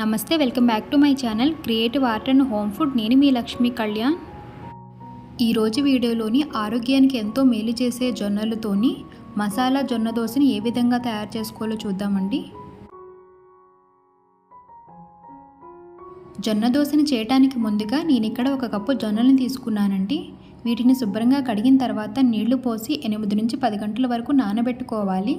నమస్తే welcome back to my channel creative art and home food. నేను మీ లక్ష్మి కళ్యాణ్. ఈరోజు వీడియోలోని ఆరోగ్యానికి ఎంతో మేలు చేసే జొన్నలతోని మసాలా జొన్న దోశని ఏ విధంగా తయారు చేసుకోవాలో చూద్దామండి. జొన్న దోశని చేయడానికి ముందుగా నేను ఇక్కడ ఒక కప్పు జొన్నలను తీసుకున్నానండి. వీటిని శుభ్రంగా కడిగిన తర్వాత నీళ్ళు పోసి ఎనిమిది నుంచి పది గంటల వరకు నానబెట్టుకోవాలి.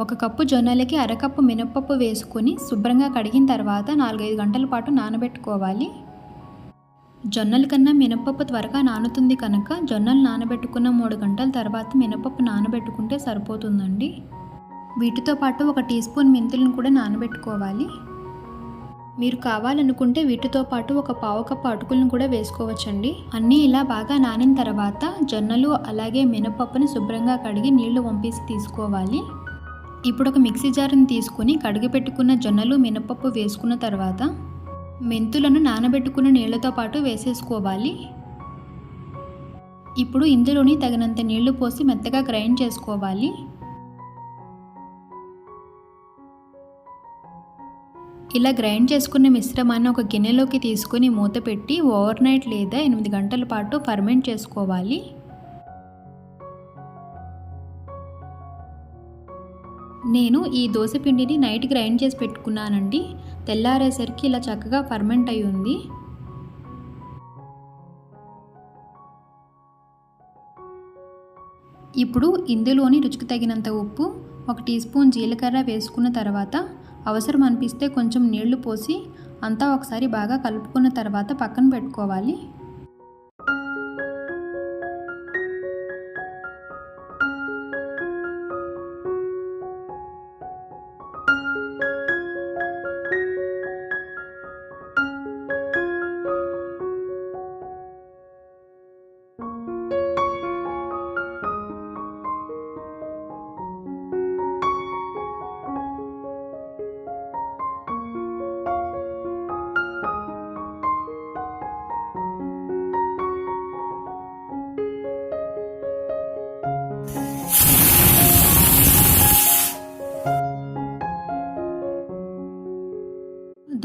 ఒక కప్పు జొన్నలకి అరకప్పు మినప్పప్పు వేసుకొని శుభ్రంగా కడిగిన తర్వాత నాలుగైదు గంటల పాటు నానబెట్టుకోవాలి. జొన్నల కన్నా మినపప్పు త్వరగా నానుతుంది కనుక జొన్నలు నానబెట్టుకున్న మూడు గంటల తర్వాత మినపప్పు నానబెట్టుకుంటే సరిపోతుందండి. వీటితో పాటు ఒక టీ స్పూన్ మెంతులను కూడా నానబెట్టుకోవాలి. మీరు కావాలనుకుంటే వీటితో పాటు ఒక పావు కప్పు అటుకులను కూడా వేసుకోవచ్చండి. అన్నీ ఇలా బాగా నానిన తర్వాత జొన్నలు అలాగే మినపప్పుని శుభ్రంగా కడిగి నీళ్ళు వంపేసి తీసుకోవాలి. ఇప్పుడు ఒక మిక్సీ జార్ని తీసుకుని కడిగి పెట్టుకున్న జొన్నలు మినపప్పు వేసుకున్న తర్వాత మెంతులను నానబెట్టుకున్న నీళ్ళతో పాటు వేసేసుకోవాలి. ఇప్పుడు ఇందులోని తగినంత నీళ్ళు పోసి మెత్తగా గ్రైండ్ చేసుకోవాలి. ఇలా గ్రైండ్ చేసుకున్న మిశ్రమాన్ని ఒక గిన్నెలోకి తీసుకుని మూత పెట్టి ఓవర్ నైట్ లేదా ఎనిమిది గంటల పాటు ఫర్మెంట్ చేసుకోవాలి. నేను ఈ దోశ పిండిని నైట్ గ్రైండ్ చేసి పెట్టుకున్నానండి. తెల్లారేసరికి ఇలా చక్కగా ఫర్మెంట్ అయి ఉంది. ఇప్పుడు ఇందులోని రుచికి తగినంత ఉప్పు ఒక టీ స్పూన్ జీలకర్ర వేసుకున్న తర్వాత అవసరం అనిపిస్తే కొంచెం నీళ్ళు పోసి అంతా ఒకసారి బాగా కలుపుకున్న తర్వాత పక్కన పెట్టుకోవాలి.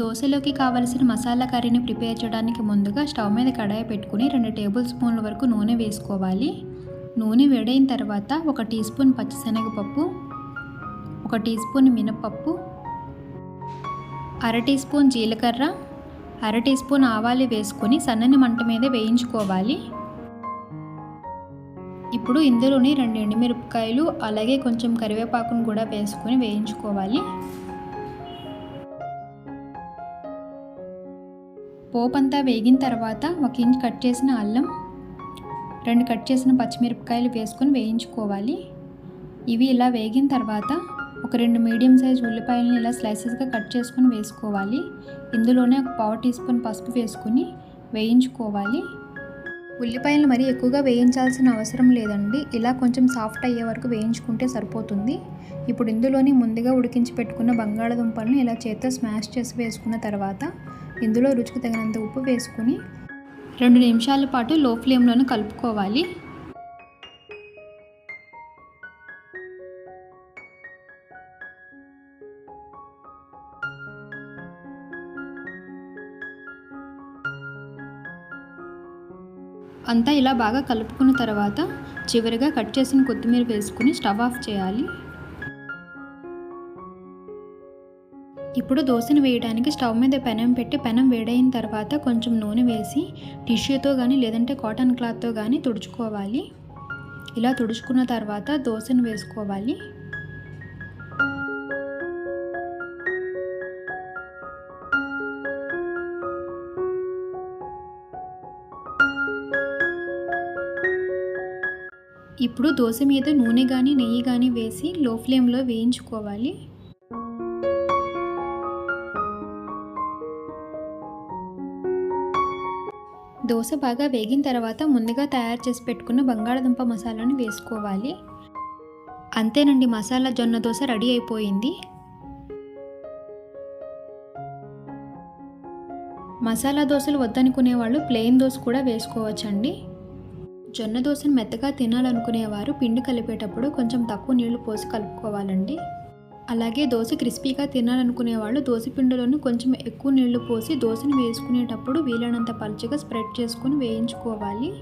దోశలోకి కావలసిన మసాలా కర్రీని ప్రిపేర్ చేయడానికి ముందుగా స్టవ్ మీద కడాయి పెట్టుకుని రెండు టేబుల్ స్పూన్ల వరకు నూనె వేసుకోవాలి. నూనె వేడైన తర్వాత ఒక టీ స్పూన్ పచ్చిశనగపప్పు ఒక టీ స్పూన్ మినపప్పు అర టీ స్పూన్ జీలకర్ర అర టీ స్పూన్ ఆవాలు వేసుకొని సన్నని మంట మీద వేయించుకోవాలి. ఇప్పుడు ఇందులోని రెండు ఎండుమిరపకాయలు అలాగే కొంచెం కరివేపాకును కూడా వేసుకొని వేయించుకోవాలి. పోపంతా వేగిన తర్వాత ఒక ఇంచ్ కట్ చేసిన అల్లం రెండు కట్ చేసిన పచ్చిమిరపకాయలు వేసుకొని వేయించుకోవాలి. ఇవి ఇలా వేగిన తర్వాత ఒక రెండు మీడియం సైజ్ ఉల్లిపాయలను ఇలా స్లైసెస్గా కట్ చేసుకొని వేసుకోవాలి. ఇందులోనే ఒక పావు టీ స్పూన్ పసుపు వేసుకొని వేయించుకోవాలి. ఉల్లిపాయలు మరీ ఎక్కువగా వేయించాల్సిన అవసరం లేదండి. ఇలా కొంచెం సాఫ్ట్ అయ్యే వరకు వేయించుకుంటే సరిపోతుంది. ఇప్పుడు ఇందులోని ముందుగా ఉడికించి పెట్టుకున్న బంగాళదుంపలను ఇలా చేత్తో స్మాష్ చేసి వేసుకున్న తర్వాత ఇందులో రుచికి తగినంత ఉప్పు వేసుకుని రెండు నిమిషాల పాటు లో ఫ్లేమ్లోనే కలుపుకోవాలి. అంతా ఇలా బాగా కలుపుకున్న తర్వాత చివరిగా కట్ చేసిన కొత్తిమీర వేసుకుని స్టవ్ ఆఫ్ చేయాలి. ఇప్పుడు దోశను వేయడానికి స్టవ్ మీద పెనం పెట్టి పెనం వేడైన తర్వాత కొంచెం నూనె వేసి టిష్యూతో కానీ లేదంటే కాటన్ క్లాత్తో కానీ తుడుచుకోవాలి. ఇలా తుడుచుకున్న తర్వాత దోశను వేసుకోవాలి. ఇప్పుడు దోశ మీద నూనె కానీ నెయ్యి కానీ వేసి లో ఫ్లేమ్లో వేయించుకోవాలి. దోశ బాగా వేగిన తర్వాత ముందుగా తయారు చేసి పెట్టుకున్న బంగాళదుంప మసాలాను వేసుకోవాలి. అంతేనండి మసాలా జొన్న దోశ రెడీ అయిపోయింది. మసాలా దోశలు వద్దనుకునే వాళ్ళు ప్లెయిన్ దోశ కూడా వేసుకోవచ్చండి. జొన్న దోశను మెత్తగా తినాలనుకునేవారు పిండి కలిపేటప్పుడు కొంచెం తక్కువ నీళ్ళు పోసి కలుపుకోవాలండి. అలాగే దోశ క్రిస్పీగా తినాలనుకునే వాళ్ళు దోశ పిండిలోని కొంచెం ఎక్కువ నీళ్ళు పోసి దోశను వేసుకునేటప్పుడు వీలైనంత పలుచగా స్ప్రెడ్ చేసుకుని వేయించుకోవాలి.